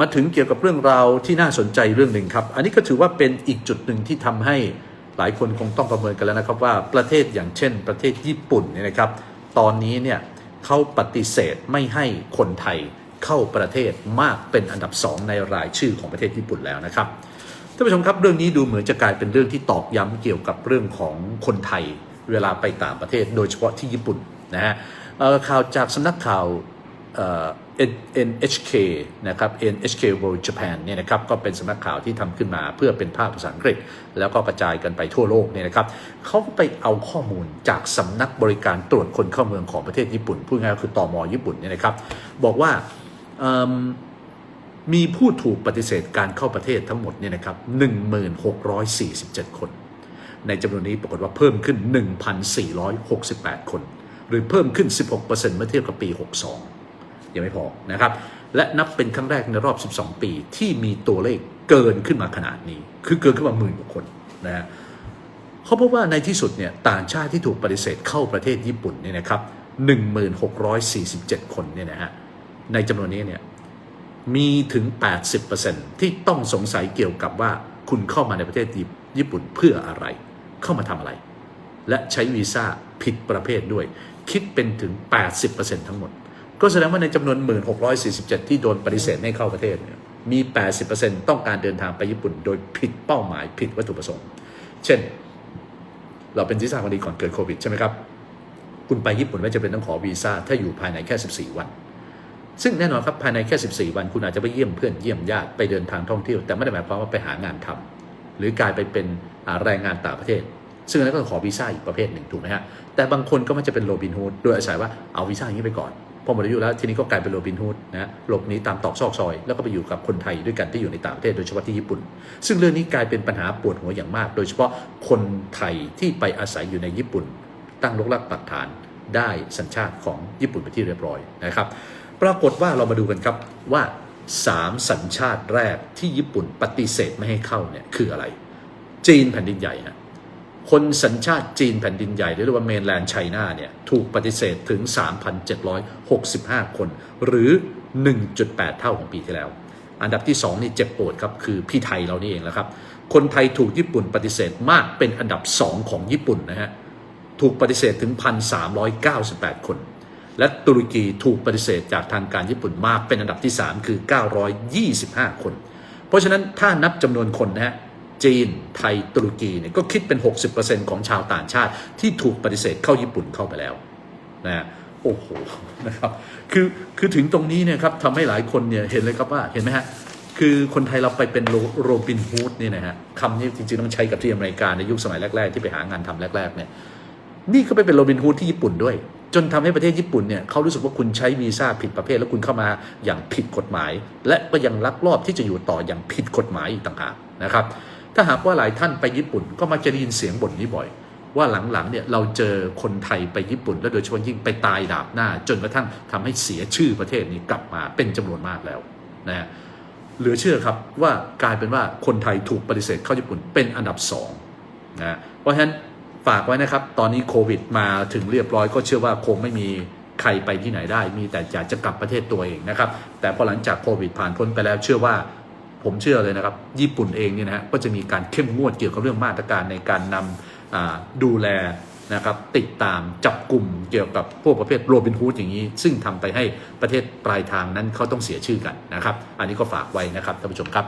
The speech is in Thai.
มาถึงเกี่ยวกับเรื่องราวที่น่าสนใจเรื่องหนึ่งครับ อันนี้ก็ถือว่าเป็นอีกจุดหนึ่งที่ทำให้หลายคนคงต้องประเมินกันแล้วนะครับว่าประเทศอย่างเช่น ประเทศญี่ปุ่นเนี่ยนะครับ ตอนนี้เนี่ยเขาปฏิเสธไม่ให้คนไทยเข้าประเทศมากเป็นอันดับสองในรายชื่อของประเทศญี่ปุ่นแล้วนะครับท่านผู้ชมครับเรื่องนี้ดูเหมือนจะกลายเป็นเรื่องที่ตอกย้ำเกี่ยวกับเรื่องของคนไทยเวลาไปต่างประเทศ โดยเฉพาะที่ญี่ปุ่นนะฮะข่าวจากสำนักข่าว NHK นะครับ NHK World Japan เนี่ยนะครับก็เป็นสำนักข่าวที่ทำขึ้นมาเพื่อเป็นภาพภาษาอังกฤษ แล้วก็กระจายกันไปทั่วโลกเนี่ยนะครับเขาไปเอาข้อมูลจากสำนักบริการตรวจคนเข้าเมืองของประเทศญี่ปุ่น พูดง่ายๆก็คือตมญี่ปุ่นเนี่ยนะครับบอกว่ามมีผู้ถูกปฏิเสธการเข้าประเทศทั้งหมดเนี่ยนะครับ1647 คน ในจำนวนนี้ปรากฏว่าเพิ่มขึ้น 1,468 คน หรือเพิ่มขึ้น 16%เมื่อเทียบกับปี 62 ยังไม่พอนะครับ และนับเป็นครั้งแรกในรอบ 12 ปีที่มีตัวเลขเกินขึ้นมาขนาดนี้ คือเกินขึ้นมาหมื่นกว่าคนนะฮะเขาพบว่าในที่สุดเนี่ยต่างชาติที่ถูกปฏิเสธเข้าประเทศญี่ปุ่นเนี่ยนะครับ1647 คนเนี่ยนะฮะในจำนวนนี้เนี่ยมีถึง 80%ที่ต้องสงสัยเกี่ยวกับว่าคุณเข้ามาในประเทศญี่ปุ่นเพื่ออะไร เข้ามาทำอะไร และใช้วีซ่าผิดประเภทด้วย คิดเป็นถึง 80%ทั้งหมด ก็แสดงว่าในจำนวน 1647 ที่โดนปฏิเสธให้เข้าประเทศเนี่ยมี 80%ต้องการเดินทางไปญี่ปุ่น โดยผิดเป้าหมายผิดวัตถุประสงค์ เช่น เราเป็นที่ทราบกันดีก่อนเกิดโควิดใช่ไหมครับ คุณไปญี่ปุ่นไม่จำเป็นต้องขอวีซ่า ถ้าอยู่ภายในแค่ 14 วัน ซึ่งแน่นอนครับภายในแค่ 14 วัน คุณอาจจะไปเยี่ยมเพื่อนเยี่ยมญาติไปเดินทางท่องเที่ยว แต่ไม่ได้หมายความว่าไปหางานทำหรือกลายไปเป็นอ่าแรงงานต่างประเทศ ซึ่งนั้นก็ต้องขอวีซ่าอีกประเภทหนึ่งถูกไหมฮะแต่บางคนก็มันจะเป็นโรบินฮูดโดยอาศัยว่าเอาวีซ่าอย่างนี้ไปก่อน พอหมดอายุแล้วทีนี้ก็กลายเป็นโรบินฮูดนะหลบหนีตามตอกซอกซอย แล้วก็ไปอยู่กับคนไทยด้วยกันที่อยู่ในต่างประเทศโดยเฉพาะที่ญี่ปุ่น ซึ่งเรื่องนี้กลายเป็นปัญหาปวดหัวอย่างมาก โดยเฉพาะคนไทยที่ไปอาศัยอยู่ในญี่ปุ่น ตั้งรกรากปักฐานได้สัญชาติของญี่ปุ่นไปที่เรียบร้อยนะครับ ปรากฏว่าเรามาดูกันครับว่า 3 สัญชาติแรกที่ญี่ปุ่นปฏิเสธไม่ให้เข้าเนี่ยคืออะไร จีนแผ่นดินใหญ่ฮะ คนสัญชาติจีนแผ่นดินใหญ่หรือว่าเมนแลนด์ไชน่าเนี่ยถูกปฏิเสธถึง 3,765 คน หรือ 1.8 เท่าของปีที่แล้ว อันดับที่ 2 นี่เจ็บปวดครับ คือพี่ไทยเรานี่เองแหละครับ คนไทยถูกญี่ปุ่นปฏิเสธมากเป็นอันดับ 2 ของญี่ปุ่นนะฮะถูกปฏิเสธถึง 1,398 คน และตุรกีถูกปฏิเสธจากทางการญี่ปุ่นมากเป็นอันดับที่ 3 คือ 925 คน เพราะฉะนั้นถ้านับจำนวนคนนะฮะ จีน ไทย ตุรกีเนี่ยก็คิดเป็น 60%ของชาวต่างชาติที่ถูกปฏิเสธเข้าญี่ปุ่นเข้าไปแล้วนะฮะโอ้โหนะครับคือคือถึงตรงนี้เนี่ยครับทำให้หลายคนเนี่ยเห็นเลยครับว่าเห็นไหมฮะคือคนไทยเราไปเป็นโรบินฮูดนี่นะฮะคำนี้จริงๆต้องใช้กับที่อเมริกาในยุคสมัยแรก ๆ ที่ไปหางานทำแรก ๆ เนี่ยนี่ก็ไปเป็นโรบินฮูดที่ญี่ปุ่นด้วย จนทำให้ประเทศญี่ปุ่นเนี่ยเขารู้สึกว่าคุณใช้วีซ่าผิดประเภทแล้วคุณเข้ามาอย่างผิดกฎหมาย และก็ยังลักลอบที่จะอยู่ต่ออย่างผิดกฎหมายอีกต่างหากนะครับ ถ้าหากว่าหลายท่านไปญี่ปุ่นก็มักจะได้ยินเสียงบ่นนี้บ่อย ว่าหลังๆเนี่ยเราเจอคนไทยไปญี่ปุ่น และโดยเฉพาะยิ่งไปตายดาบหน้า จนกระทั่งทำให้เสียชื่อประเทศนี้กลับมาเป็นจำนวนมากแล้วนะฮะเหลือเชื่อครับว่ากลายเป็นว่าคนไทยถูกปฏิเสธเข้าญี่ปุ่นเป็นอันดับสองนะเพราะฉะนั้นฝากไว้นะครับ ตอนนี้โควิดมาถึงเรียบร้อยก็เชื่อว่าคงไม่มีใครไปที่ไหนได้ มีแต่อยากจะกลับประเทศตัวเองนะครับ แต่พอหลังจากโควิดผ่านพ้นไปแล้วเชื่อว่า ผมเชื่อเลยนะครับ ญี่ปุ่นเองเนี่ยนะฮะก็จะมีการเข้มงวดเกี่ยวกับเรื่องมาตรการในการนำอ่าดูแลนะครับติดตามจับกลุ่มเกี่ยวกับพวกประเภทโรบินฮูดอย่างนี้ ซึ่งทำไปให้ประเทศปลายทางนั้นเขาต้องเสียชื่อกันนะครับ อันนี้ก็ฝากไว้นะครับท่านผู้ชมครับ